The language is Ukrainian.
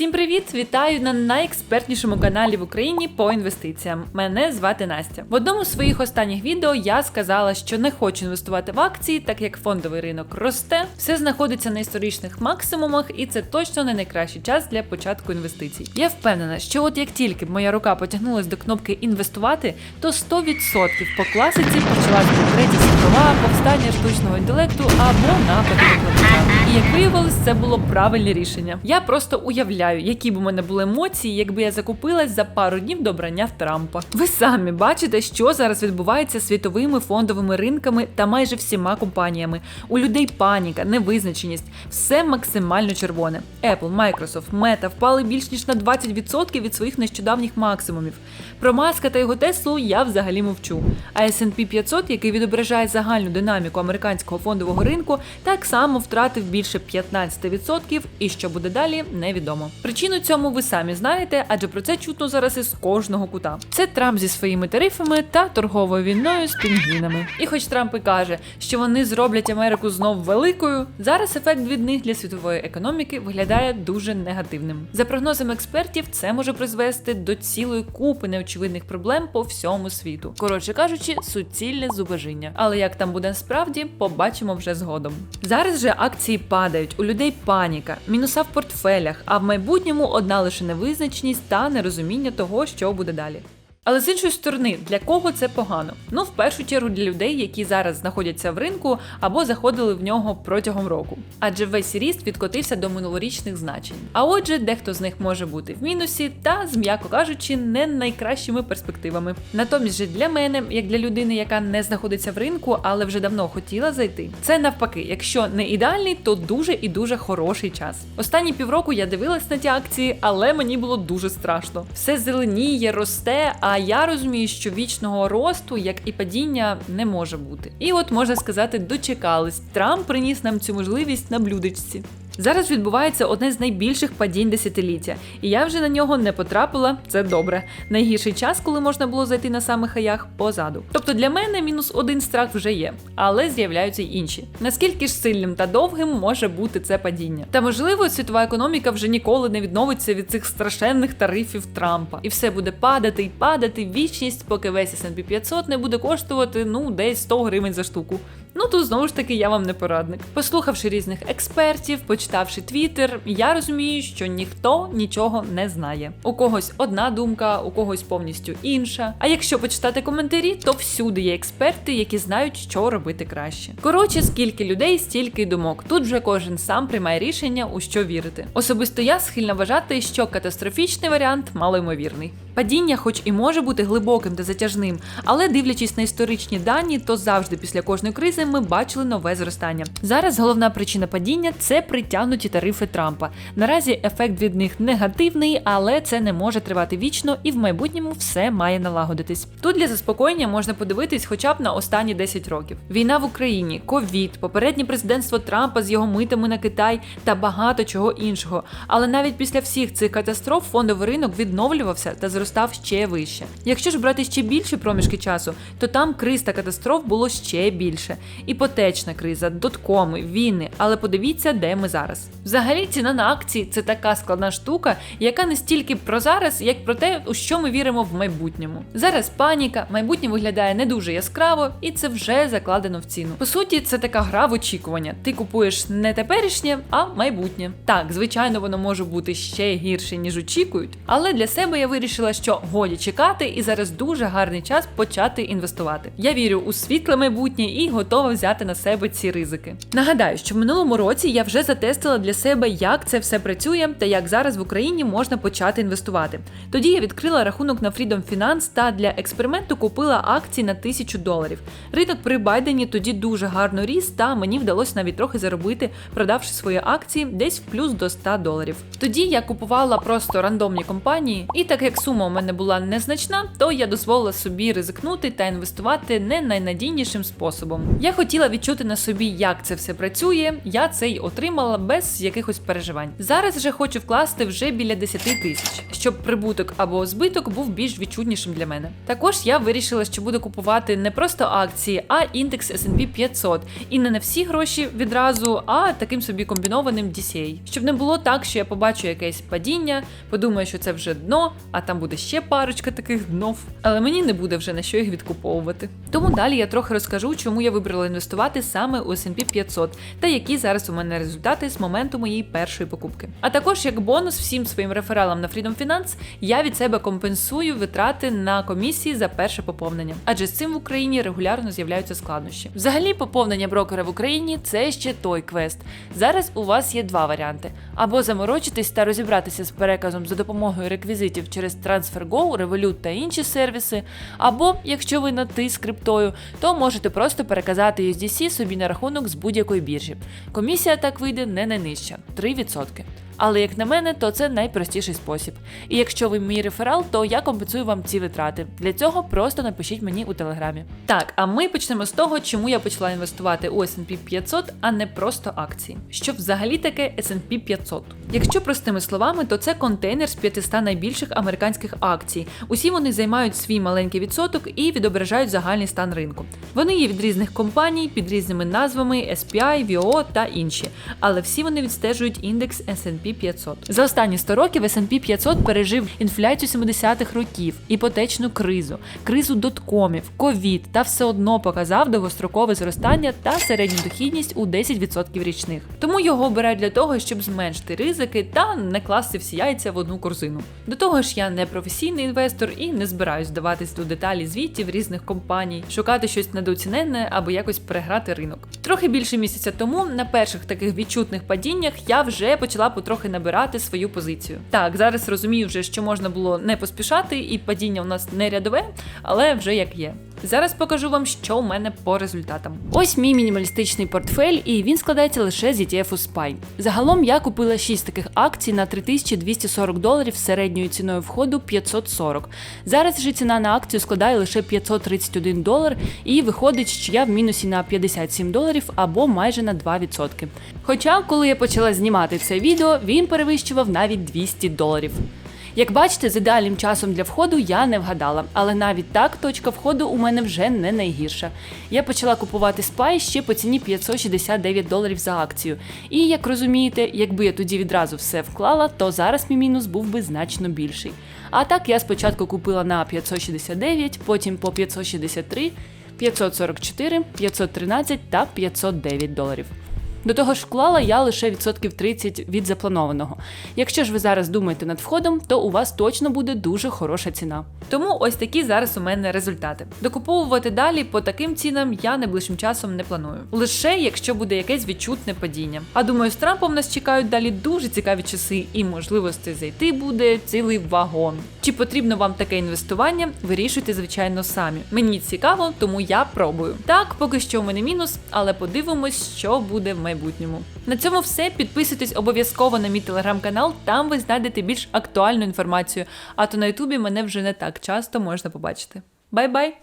Всім привіт! Вітаю на найекспертнішому каналі в Україні по інвестиціям. Мене звати Настя. В одному з своїх останніх відео я сказала, що не хочу інвестувати в акції, так як фондовий ринок росте, все знаходиться на історичних максимумах, і це точно не найкращий час для початку інвестицій. Я впевнена, що от як тільки б моя рука потягнулась до кнопки інвестувати, то 100% по класиці почалась би третя світова, повстання штучного інтелекту або напади. І як виявилось, це було правильне рішення. Я просто уявляю, які б у мене були емоції, якби я закупилась за пару днів до брання в Трампа. Ви самі бачите, що зараз відбувається світовими фондовими ринками та майже всіма компаніями. У людей паніка, невизначеність, все максимально червоне. Apple, Microsoft, Meta впали більш ніж на 20% від своїх нещодавніх максимумів. Про Маска та його Теслу я взагалі мовчу. А S&P 500, який відображає загальну динаміку американського фондового ринку, так само втратив більше 15%, і що буде далі, невідомо. Причину цьому ви самі знаєте, адже про це чутно зараз із кожного кута. Це Трамп зі своїми тарифами та торговою війною з пінгвінами. І хоч Трамп і каже, що вони зроблять Америку знов великою, зараз ефект від них для світової економіки виглядає дуже негативним. За прогнозами експертів, це може призвести до цілої купи неочевидних проблем по всьому світу. Коротше кажучи, суцільне зубожіння. Але як там буде насправді, побачимо вже згодом. Зараз же акції падають, у людей паніка, мінуса в портфелях, а в майбутньому одна лише невизначеність та нерозуміння того, що буде далі. Але з іншої сторони, для кого це погано? Ну, в першу чергу для людей, які зараз знаходяться в ринку або заходили в нього протягом року. Адже весь ріст відкотився до минулорічних значень. А отже, дехто з них може бути в мінусі та, м'яко кажучи, не найкращими перспективами. Натомість же для мене, як для людини, яка не знаходиться в ринку, але вже давно хотіла зайти. Це навпаки, якщо не ідеальний, то дуже і дуже хороший час. Останні півроку я дивилась на ті акції, але мені було дуже страшно. Все зеленіє, росте. А я розумію, що вічного росту, як і падіння, не може бути. І от можна сказати, дочекались. Трамп приніс нам цю можливість на блюдечці. Зараз відбувається одне з найбільших падінь десятиліття, і я вже на нього не потрапила. Це добре. Найгірший час, коли можна було зайти на самих хаях, позаду. Тобто для мене мінус один страх вже є, але з'являються й інші. Наскільки ж сильним та довгим може бути це падіння? Та можливо, світова економіка вже ніколи не відновиться від цих страшенних тарифів Трампа, і все буде падати й падати вічність, поки весь S&P 500 не буде коштувати ну десь 100 гривень за штуку. Ну тут знову ж таки я вам не порадник. Послухавши різних експертів, почитавши твіттер, я розумію, що ніхто нічого не знає. У когось одна думка, у когось повністю інша. А якщо почитати коментарі, то всюди є експерти, які знають, що робити краще. Коротше, скільки людей, стільки й думок. Тут вже кожен сам приймає рішення, у що вірити. Особисто я схильна вважати, що катастрофічний варіант малоймовірний. Падіння, хоч і може бути глибоким та затяжним, але дивлячись на історичні дані, то завжди після кожної кризи ми бачили нове зростання. Зараз головна причина падіння це притягнуті тарифи Трампа. Наразі ефект від них негативний, але це не може тривати вічно і в майбутньому все має налагодитись. Тут для заспокоєння можна подивитись хоча б на останні 10 років. Війна в Україні, ковід, попереднє президентство Трампа з його митами на Китай та багато чого іншого. Але навіть після всіх цих катастроф фондовий ринок відновлювався та зростав ще вище. Якщо ж брати ще більші проміжки часу, то там криз та катастроф було ще більше. Іпотечна криза, доткоми, війни. Але подивіться, де ми зараз. Взагалі, ціна на акції це така складна штука, яка не стільки про зараз, як про те, у що ми віримо в майбутньому. Зараз паніка, майбутнє виглядає не дуже яскраво, і це вже закладено в ціну. По суті, це така гра в очікування. Ти купуєш не теперішнє, а майбутнє. Так, звичайно, воно може бути ще гірше, ніж очікують, але для себе я вирішила, що годі чекати, і зараз дуже гарний час почати інвестувати. Я вірю у світле майбутнє і готова взяти на себе ці ризики. Нагадаю, що в минулому році я вже затестила для себе, як це все працює та як зараз в Україні можна почати інвестувати. Тоді я відкрила рахунок на Freedom Finance та для експерименту купила акції на тисячу доларів. Ринок при Байдені тоді дуже гарно ріс, та мені вдалося навіть трохи заробити, продавши свої акції десь в плюс до 100 доларів. Тоді я купувала просто рандомні компанії, і так як сума сума у мене була незначна, то я дозволила собі ризикнути та інвестувати не найнадійнішим способом. Я хотіла відчути на собі, як це все працює. Я це й отримала без якихось переживань. Зараз же хочу вкласти вже біля 10 тисяч, щоб прибуток або збиток був більш відчутнішим для мене. Також я вирішила, що буду купувати не просто акції, а індекс S&P 500. І не на всі гроші відразу, а таким собі комбінованим DCA. Щоб не було так, що я побачу якесь падіння, подумаю, що це вже дно, а там буде ще парочка таких днов. Але мені не буде вже на що їх відкуповувати. Тому далі я трохи розкажу, чому я вибрала інвестувати саме у S&P 500 та які зараз у мене результати з моменту моєї першої покупки. А також як бонус всім своїм рефералам на Freedom Finance я від себе компенсую витрати на комісії за перше поповнення, адже з цим в Україні регулярно з'являються складнощі. Взагалі, поповнення брокера в Україні це ще той квест. Зараз у вас є два варіанти: або заморочитись та розібратися з переказом за допомогою реквізитів через TransferGo, Revolut та інші сервіси, або, якщо ви на ти з криптою, то можете просто переказати USDC собі на рахунок з будь-якої біржі. Комісія так вийде не найнижча 3%. Але як на мене, то це найпростіший спосіб. І якщо ви мій реферал, то я компенсую вам ці витрати. Для цього просто напишіть мені у телеграмі. Так, а ми почнемо з того, чому я почала інвестувати у S&P 500, а не просто акції. Що взагалі таке S&P 500? Якщо простими словами, то це контейнер з 500 найбільших американських акцій. Усі вони займають свій маленький відсоток і відображають загальний стан ринку. Вони є від різних компаній під різними назвами SPI, VO та інші, але всі вони відстежують індекс S&P 500. За останні 100 років S&P 500 пережив інфляцію 70-х років, іпотечну кризу, кризу доткомів, ковід та все одно показав довгострокове зростання та середню дохідність у 10% річних. Тому його обирають для того, щоб зменшити ризики та не класти всі яйця в одну корзину. До того ж, я не професійний інвестор і не збираюсь вдаватись до деталі звітів різних компаній, шукати щось недооціненне або якось переграти ринок. Трохи більше місяця тому на перших таких відчутних падіннях я вже почала потрохи набирати свою позицію. Так, зараз розумію вже, що можна було не поспішати, і падіння у нас не рядове, але вже як є. Зараз покажу вам, що у мене по результатам. Ось мій мінімалістичний портфель, і він складається лише з ETF у SPY. Загалом я купила 6 таких акцій на 3240 доларів з середньою ціною входу 540. Зараз же ціна на акцію складає лише 531 долар, і виходить, що я в мінусі на 57 доларів або майже на 2%. Хоча, коли я почала знімати це відео, він перевищував навіть 200 доларів. Як бачите, з ідеальним часом для входу я не вгадала, але навіть так точка входу у мене вже не найгірша. Я почала купувати спай ще по ціні 569 доларів за акцію. І як розумієте, якби я тоді відразу все вклала, то зараз мій мінус був би значно більший. А так я спочатку купила на 569, потім по 563, 544, 513 та 509 доларів. До того ж, вклала я лише відсотків 30 від запланованого. Якщо ж ви зараз думаєте над входом, то у вас точно буде дуже хороша ціна. Тому ось такі зараз у мене результати. Докуповувати далі по таким цінам я найближчим часом не планую. Лише якщо буде якесь відчутне падіння. А думаю, з Трампом нас чекають далі дуже цікаві часи, і можливостей зайти буде цілий вагон. Чи потрібно вам таке інвестування? Вирішуйте, звичайно, самі. Мені цікаво, тому я пробую. Так, поки що у мене мінус, але подивимось, що буде в майбутньому. На цьому все. Підписуйтесь обов'язково на мій телеграм-канал, там ви знайдете більш актуальну інформацію. А то на Ютубі мене вже не так часто можна побачити. Бай-бай!